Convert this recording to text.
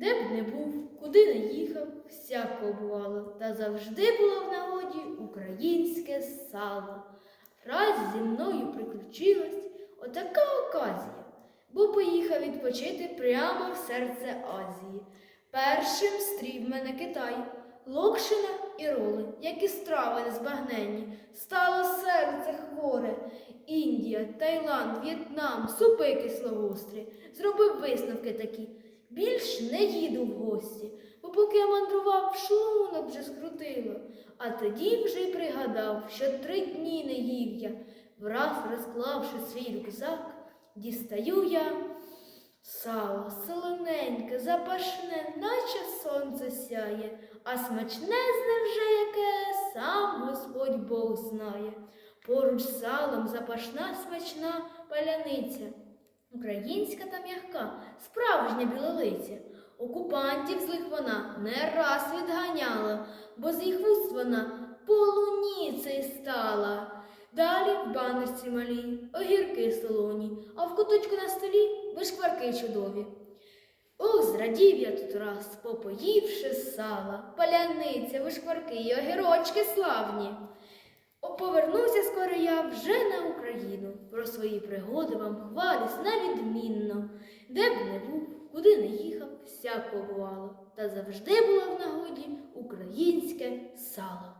Де б не був, куди не їхав, всяко бувало, та завжди було в нагоді українське сало. Раз зі мною приключилась отака оказія, бо поїхав відпочити прямо в серце Азії. Першим стрів мене Китай, локшина і роли, як і страви незбагненні, стало серце хворе. Індія, Таїланд, В'єтнам, супи кислогострі. Зробив висновки такі. Більш не їду в гості, бо поки я мандрував, шлунок вже скрутило. А тоді вже й пригадав, що три дні не їв я. Враз розклавши свій рюкзак, дістаю я сало, солоненьке, запашне, наче сонце сяє, а смачне з ним яке сам Господь Бог знає. Поруч з салом запашна смачна паляниця. Українська та м'яка, справжня білолиця. Окупантів злих вона не раз відганяла, бо з їх вуст вона полуніцею стала. Далі в баночці малій, огірки солоні, а в куточку на столі вишкварки чудові. Ох, зрадів я тут раз, попоївши сала, паляниця, вишкварки й огірочки славні. О, повернуся я вже на Україну. Про свої пригоди вам хвалюсь навідмінно. Де б не був, куди не їхав, всяко бувало. Та завжди було в нагоді українське сало.